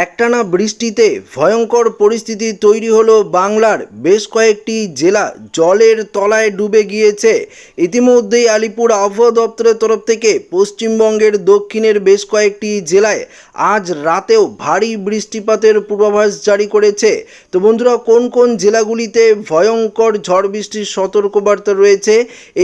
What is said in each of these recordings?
একটানা বৃষ্টিতে ভয়ঙ্কর পরিস্থিতি তৈরি হলো বাংলার বেশ কয়েকটি জেলা। জলের তলায় ডুবে গিয়েছে। ইতিমধ্যেই আলিপুর আবহাওয়া দপ্তরের তরফ থেকে পশ্চিমবঙ্গের দক্ষিণের বেশ কয়েকটি জেলায় আজ রাতেও ভারী বৃষ্টিপাতের পূর্বাভাস জারি করেছে। তো বন্ধুরা, কোন কোন জেলাগুলিতে ভয়ঙ্কর ঝড় বৃষ্টির সতর্কবার্তা রয়েছে?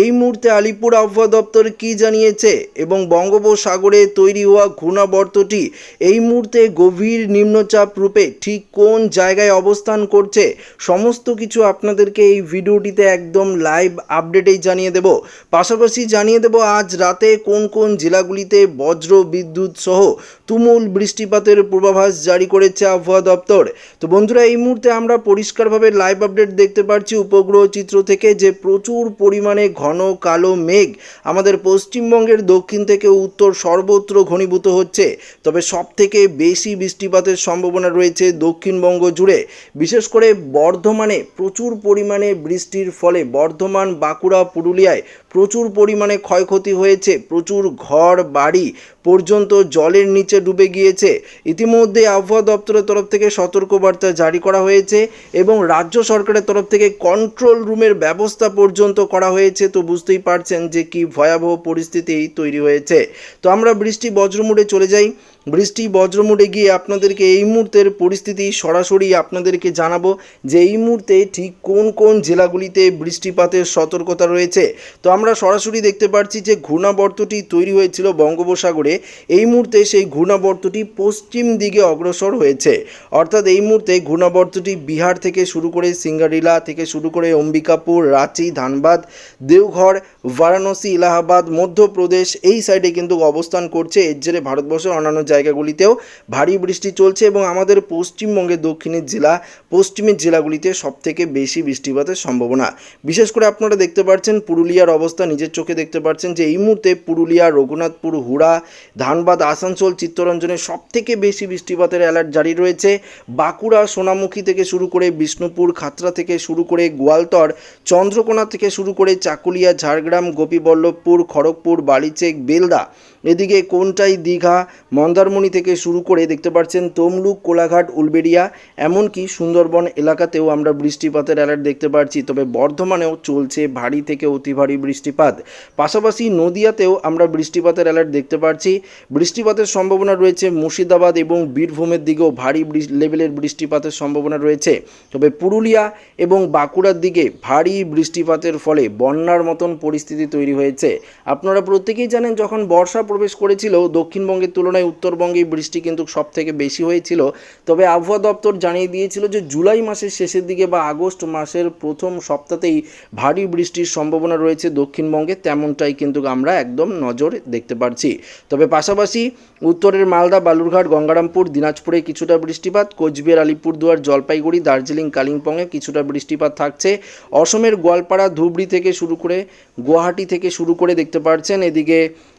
এই মুহূর্তে আলিপুর আবহাওয়া দপ্তর কি জানিয়েছে? এবং বঙ্গোপসাগরে তৈরি হওয়া ঘূর্ণাবর্তটি এই মুহূর্তে গভীর নিম্নচাপ রূপে ঠিক কোন জায়গায় অবস্থান করছে, সমস্ত কিছু আপনাদেরকে এই ভিডিওটিতে একদম লাইভ আপডেটেই জানিয়ে দেব। পাশাপাশি জানিয়ে দেব, আজ রাতে কোন কোন জেলাগুলিতে বজ্র বিদ্যুৎ সহ তুমুল বৃষ্টিপাতের পূর্বাভাস জারি করেছে আবহাওয়া দপ্তর? তো বন্ধুরা, এই মুহূর্তে আমরা পরিষ্কারভাবে লাইভ আপডেট দেখতে পাচ্ছি উপগ্রহ চিত্র থেকে যে প্রচুর পরিমাণে ঘন কালো মেঘ আমাদের পশ্চিমবঙ্গের দক্ষিণ থেকে উত্তর সর্বত্র ঘনীভূত হচ্ছে। তবে সব থেকে বেশি বৃষ্টিপাতের সম্ভাবনা রয়েছে দক্ষিণবঙ্গ জুড়ে। বিশেষ করে বর্ধমানে প্রচুর পরিমাণে বৃষ্টির ফলে বর্ধমান, বাঁকুড়া, পুরুলিয়ায় প্রচুর পরিমাণে ক্ষয়ক্ষতি হয়েছে। প্রচুর ঘর, বাড়ি পর্যন্ত জলের নিচে ডুবে গিয়েছে। ইতিমধ্যে আবহাওয়া দপ্তরের তরফ থেকে সতর্কবার্তা জারি করা হয়েছে এবং রাজ্য সরকারের তরফ থেকে কন্ট্রোল রুমের ব্যবস্থা পর্যন্ত করা হয়েছে। তো বুঝতেই পারছেন যে কি ভয়াবহ পরিস্থিতি তৈরি হয়েছে। তো আমরা বৃষ্টি বজ্রমুড়ে চলে যাই। বৃষ্টি বজ্রমুড়ে গিয়ে আপনাদেরকে এই মুহূর্তের পরিস্থিতি সরাসরি আপনাদেরকে জানাব যে এই মুহূর্তে ঠিক কোন কোন জেলাগুলিতে বৃষ্টিপাতের সতর্কতা রয়েছে। তো আমরা সরাসরি দেখতে পাচ্ছি যে ঘূর্ণাবর্তটি তৈরি হয়েছিল বঙ্গোপসাগরে। এই মুহূর্তে সেই ঘূর্ণাবর্তটি পশ্চিম দিকে অগ্রসর হয়েছে। অর্থাৎ এই মুহূর্তে ঘূর্ণাবর্তটি বিহার থেকে শুরু করে সিঙ্গারিলা থেকে শুরু করে অম্বিকাপুর, রাঁচি, ধানবাদ, দেওঘর, বারাণসী, এলাহাবাদ, মধ্যপ্রদেশ এই সাইডে কিন্তু অবস্থান করছে। এর জেরে ভারতবর্ষের অন্যান্য জায়গাগুলিতেও ভারী বৃষ্টি চলছে এবং আমাদের পশ্চিমবঙ্গের দক্ষিণের জেলা, পশ্চিমের জেলাগুলিতে সবথেকে বেশি বৃষ্টিপাতের সম্ভাবনা। বিশেষ করে আপনারা দেখতে পাচ্ছেন পুরুলিয়ার অবস্থা নিজের চোখে দেখতে পাচ্ছেন যে এই মুহূর্তে পুরুলিয়া, রঘুনাথপুর, হুড়া, ধানবাদ, আসানসোল, চিত্তরঞ্জনে সবথেকে বেশি বৃষ্টিপাতের অ্যালার্ট জারি রয়েছে। বাঁকুড়া, সোনামুখী থেকে শুরু করে বিষ্ণুপুর, খাতড়া থেকে শুরু করে গোয়ালতর, চন্দ্রকোনা থেকে শুরু করে চাকুলিয়া, ঝাড়গ্রাম, গোপীবল্লভপুর, খড়গপুর বালিচেক বেলদা। এদিকে কোনটাই দীঘা, মন্দারমণি থেকে শুরু করে দেখতে পাচ্ছেন তমলুক, কোলাঘাট, উলবেড়িয়া, এমনকি সুন্দরবন এলাকাতেও আমরা বৃষ্টিপাতের অ্যালার্ট দেখতে পাচ্ছি তবে বর্ধমানেও চলছে ভারী থেকে অতি ভারী বৃষ্টিপাত। পাশাপাশি নদিয়াতেও আমরা বৃষ্টিপাতের অ্যালার্ট দেখতে পাচ্ছি বৃষ্টিপাতের সম্ভাবনা রয়েছে মুর্শিদাবাদ এবং বীরভূমের দিকেও ভারী লেভেলের বৃষ্টিপাতের সম্ভাবনা রয়েছে। তবে পুরুলিয়া এবং বাঁকুড়ার দিকে ভারী বৃষ্টিপাতের ফলে বন্যার মতন পরিস্থিতি তৈরি হয়েছে। আপনারা প্রত্যেকেই জানেন, যখন বর্ষা প্রবেশ করেছিল, দক্ষিণবঙ্গের তুলনায় উত্তরবঙ্গে বৃষ্টি কিন্তু সব থেকে বেশি হয়েছিল। তবে আবহাওয়া দপ্তর জানিয়ে দিয়েছিল যে, জুলাই মাসের শেষের দিকে বা আগস্ট মাসের প্রথম সপ্তাহতেই ভারী বৃষ্টির সম্ভাবনা রয়েছে দক্ষিণবঙ্গে তেমনটাই কিন্তু আমরা একদম নজর দেখতে পারছি। তবে পাশাপাশি উত্তরের মালদা, বালুরঘাট, গঙ্গারামপুর, দিনাজপুরে কিছুটা বৃষ্টিপাত, কোচবিহার, আলিপুরদুয়ার, জলপাইগুড়ি, দার্জিলিং, কালিম্পংয়ে কিছুটা বৃষ্টিপাত থাকছে। অসমের গোয়ালপাড়া, ধুবড়ি থেকে শুরু করে গুয়াহাটি থেকে শুরু করে দেখতে পাচ্ছেন এদিকে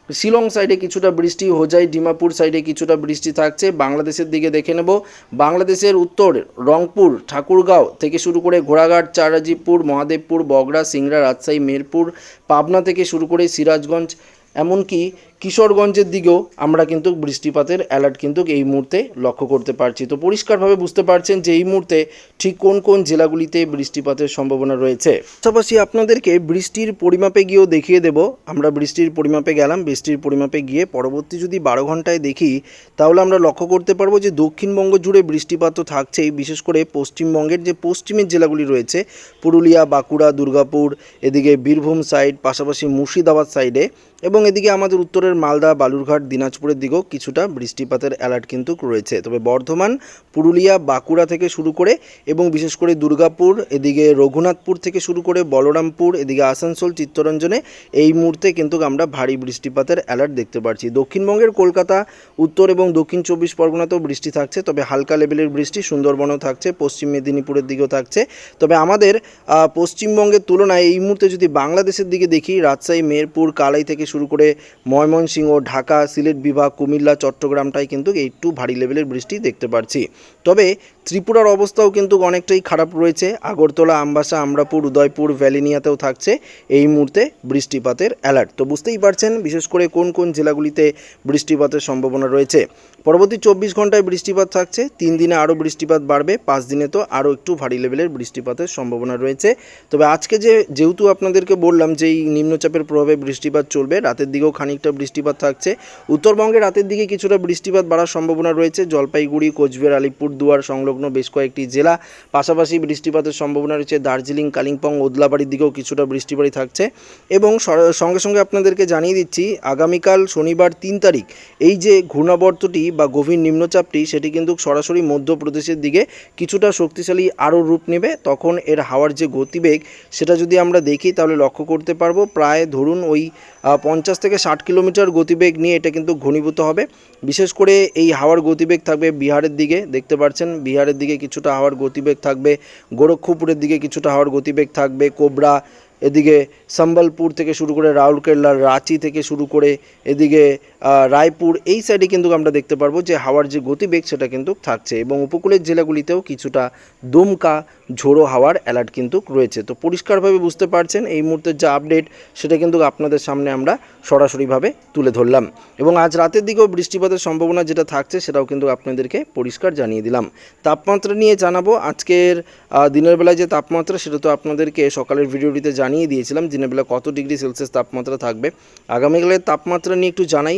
শিলং সাইডে কিছুটা বৃষ্টি, হোজাই, ডিমাপুর সাইডে কিছুটা বৃষ্টি থাকছে। বাংলাদেশের দিকে দেখে নেব। বাংলাদেশের উত্তর, রংপুর, ঠাকুরগাঁও থেকে শুরু করে ঘোড়াঘাট চারাজিপুর মহাদেবপুর, বগড়া, সিংড়া, রাজশাহী, মেরপুর, পাবনা থেকে শুরু করে সিরাজগঞ্জ, এমনকি কিশোরগঞ্জের দিকেও আমরা কিন্তু বৃষ্টিপাতের অ্যালার্ট কিন্তু এই মুহূর্তে লক্ষ্য করতে পারছি। তো পরিষ্কারভাবে বুঝতে পারছেন যে এই মুহূর্তে ঠিক কোন কোন জেলাগুলিতে বৃষ্টিপাতের সম্ভাবনা রয়েছে। পাশাপাশি আপনাদেরকে বৃষ্টির পরিমাপে গিয়েও দেখিয়ে দেব। আমরা বৃষ্টির পরিমাপে গেলাম, বৃষ্টির পরিমাপে গিয়ে পরবর্তী যদি বারো ঘন্টায় দেখি, তাহলে আমরা লক্ষ্য করতে পারব যে দক্ষিণবঙ্গ জুড়ে বৃষ্টিপাত তো থাকছেই, বিশেষ করে পশ্চিমবঙ্গের যে পশ্চিমের জেলাগুলি রয়েছে, পুরুলিয়া, বাঁকুড়া, দুর্গাপুর, এদিকে বীরভূম সাইড পাশাপাশি মুর্শিদাবাদ সাইডে এবং এদিকে আমাদের উত্তরের মালদা, বালুরঘাট, দিনাজপুরের দিকেও কিছুটা বৃষ্টিপাতের অ্যালার্ট কিন্তু রয়েছে। তবে বর্ধমান, পুরুলিয়া, বাঁকুড়া থেকে শুরু করে এবং বিশেষ করে দুর্গাপুর, এদিকে রঘুনাথপুর থেকে শুরু করে বলরামপুর, এদিকে আসানসোল, চিত্তরঞ্জনে এই মুহূর্তে কিন্তু আমরা ভারী বৃষ্টিপাতের অ্যালার্ট দেখতে পাচ্ছি দক্ষিণবঙ্গের কলকাতা, উত্তর এবং দক্ষিণ চব্বিশ পরগনাতেও বৃষ্টি থাকছে, তবে হালকা লেভেলের বৃষ্টি সুন্দরবনেও থাকছে, পশ্চিম মেদিনীপুরের দিকেও থাকছে। তবে আমাদের পশ্চিমবঙ্গের তুলনায় এই মুহূর্তে যদি বাংলাদেশের দিকে দেখি, রাজশাহী মেরপুর কালাই থেকে শুরু করে ময়মনসিংহ ময়মনসিংহ, ঢাকা, সিলেট বিভাগ, কুমিল্লা, চট্টগ্রামটাই কিন্তু একটু ভারী লেভেলের বৃষ্টি দেখতে পাচ্ছি তবে ত্রিপুরার অবস্থাও কিন্তু অনেকটাই খারাপ রয়েছে। আগরতলা, আমবাসা, আমরাপুর, উদয়পুর, ভ্যালিনিয়াতেও থাকছে এই মুহূর্তে বৃষ্টিপাতের অ্যালার্ট তো বুঝতেই পারছেন বিশেষ করে কোন কোন জেলাগুলিতে বৃষ্টিপাতের সম্ভাবনা রয়েছে। পরবর্তী চব্বিশ ঘন্টায় বৃষ্টিপাত থাকছে, তিন দিনে আরও বৃষ্টিপাত বাড়বে, পাঁচ দিনে তো আরও একটু ভারী লেভেলের বৃষ্টিপাতের সম্ভাবনা রয়েছে। তবে আজকে যে, যেহেতু আপনাদেরকে বললাম যে এই নিম্নচাপের প্রভাবে বৃষ্টিপাত চলবে, রাতের দিকেও খানিকটা বৃষ্টিপাত থাকছে। উত্তরবঙ্গে রাতের দিকে কিছুটা বৃষ্টিপাত বাড়ার সম্ভাবনা রয়েছে। জলপাইগুড়ি, কোচবিহার আলিপুরদুয়ার সংলগ্ন বেশ কয়েকটি জেলা। পাশাপাশি বৃষ্টিপাতের সম্ভাবনা রয়েছে দার্জিলিং, কালিম্পং, ওদলাবাড়ির দিকেও কিছুটা বৃষ্টিপাতই থাকছে। এবং সঙ্গে সঙ্গে আপনাদেরকে জানিয়ে দিচ্ছি, আগামীকাল শনিবার তিন তারিখ এই যে ঘূর্ণাবর্তটি বা গভীর নিম্নচাপটি, সেটি কিন্তু সরাসরি মধ্যপ্রদেশের দিকে কিছুটা শক্তিশালী আরও রূপ নেবে। তখন এর হাওয়ার যে গতিবেগ, সেটা যদি আমরা দেখি, তাহলে লক্ষ্য করতে পারব, প্রায় ধরুন ওই পঞ্চাশ থেকে ষাট কিলোমিটার গতিবেগ নিয়ে এটা কিন্তু ঘনীভূত হবে। বিশেষ করে এই হাওয়ার গতিবেগ থাকবে বিহারের দিকে, দেখতে পাচ্ছেন বিহারের দিকে কিছুটা হাওয়ার গতিবেগ থাকবে, গোরক্ষপুরের দিকে কিছুটা হাওয়ার গতিবেগ থাকবে, কোবরা, এদিকে সম্বলপুর থেকে শুরু করে রাউরকেল্লা রাঁচি থেকে শুরু করে এদিকে রায়পুর এই সাইডে কিন্তু আমরা দেখতে পারব যে হাওয়ার যে গতিবেগ সেটা কিন্তু থাকছে এবং উপকূলের জেলাগুলিতেও কিছুটা দমকা, ঝোড়ো হাওয়ার অ্যালার্ট কিন্তু রয়েছে। তো পরিষ্কারভাবে বুঝতে পারছেন, এই মুহূর্তের যা আপডেট সেটা কিন্তু আপনাদের সামনে আমরা সরাসরিভাবে তুলে ধরলাম। এবং আজ রাতের দিকেও বৃষ্টিপাতের সম্ভাবনা যেটা থাকছে সেটাও কিন্তু আপনাদেরকে পরিষ্কার জানিয়ে দিলাম। তাপমাত্রা নিয়ে জানাব, আজকের দিনের বেলায় যে তাপমাত্রা সেটা তো আপনাদেরকে সকালের ভিডিওটিতে জানিয়ে দিয়েছিলাম, দিনের বেলা কত ডিগ্রি সেলসিয়াস তাপমাত্রা থাকবে। আগামীকালের তাপমাত্রা নিয়ে একটু জানাই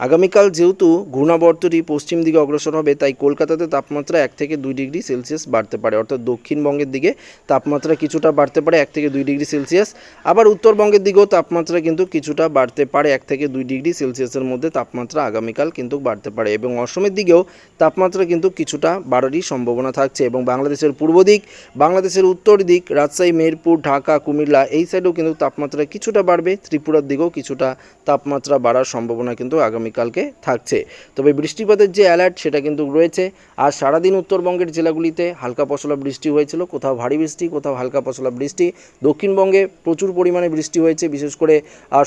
আগামীকাল যেহেতু ঘূর্ণাবর্তটি পশ্চিম দিকে অগ্রসর হবে, তাই কলকাতাতে তাপমাত্রা এক থেকে দুই ডিগ্রি সেলসিয়াস বাড়তে পারে। অর্থাৎ দক্ষিণবঙ্গের দিকে তাপমাত্রা কিছুটা বাড়তে পারে এক থেকে দুই ডিগ্রি সেলসিয়াস। আবার উত্তরবঙ্গের দিকেও তাপমাত্রা কিন্তু কিছুটা বাড়তে পারে এক থেকে দুই ডিগ্রি সেলসিয়াসের মধ্যে তাপমাত্রা আগামীকাল কিন্তু বাড়তে পারে। এবং অসমের দিকেও তাপমাত্রা কিন্তু কিছুটা বাড়ারই সম্ভাবনা থাকছে। এবং বাংলাদেশের পূর্ব দিক, বাংলাদেশের উত্তর দিক, রাজশাহী, মেহেরপুর, ঢাকা, কুমিল্লা, এই সাইডেও কিন্তু তাপমাত্রা কিছুটা বাড়বে। ত্রিপুরার দিকেও কিছুটা তাপমাত্রা বাড়ার সম্ভাবনা কিন্তু আগামীকালকে থাকছে। তবে বৃষ্টিপাতের যে অ্যালার্ট সেটা কিন্তু রয়েছে। আর সারাদিন উত্তরবঙ্গের জেলাগুলিতে হালকা পশলা বৃষ্টি হয়েছিল। কোথাও ভারী বৃষ্টি, কোথাও হালকা পশলা বৃষ্টি। দক্ষিণবঙ্গে প্রচুর পরিমাণে বৃষ্টি হয়েছে। বিশেষ করে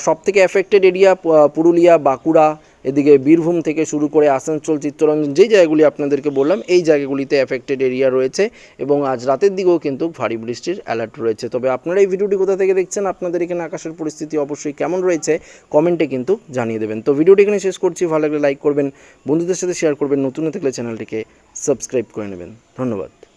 সব থেকে অ্যাফেক্টেড এরিয়া পুরুলিয়া, বাঁকুড়া এদিকে বীরভূম থেকে শুরু করে আসানসোল, চিত্তরঞ্জন যেই জায়গাগুলি আপনাদেরকে বললাম, এই জায়গাগুলিতে অ্যাফেক্টেড এরিয়া রয়েছে এবং আজ রাতের দিকেও কিন্তু ভারী বৃষ্টির অ্যালার্ট রয়েছে। তবে আপনারা এই ভিডিওটি কোথা থেকে দেখছেন, আপনাদের এখানে আকাশের পরিস্থিতি অবশ্যই কেমন রয়েছে, কমেন্টে কিন্তু জানিয়ে দেবেন। তো ভিডিওটি এখানে শেষ করছি, ভালো লাগলে লাইক করবেন, বন্ধুদের সাথে শেয়ার করবেন, নতুন থাকলে চ্যানেলটিকে সাবস্ক্রাইব করে নেবেন। ধন্যবাদ।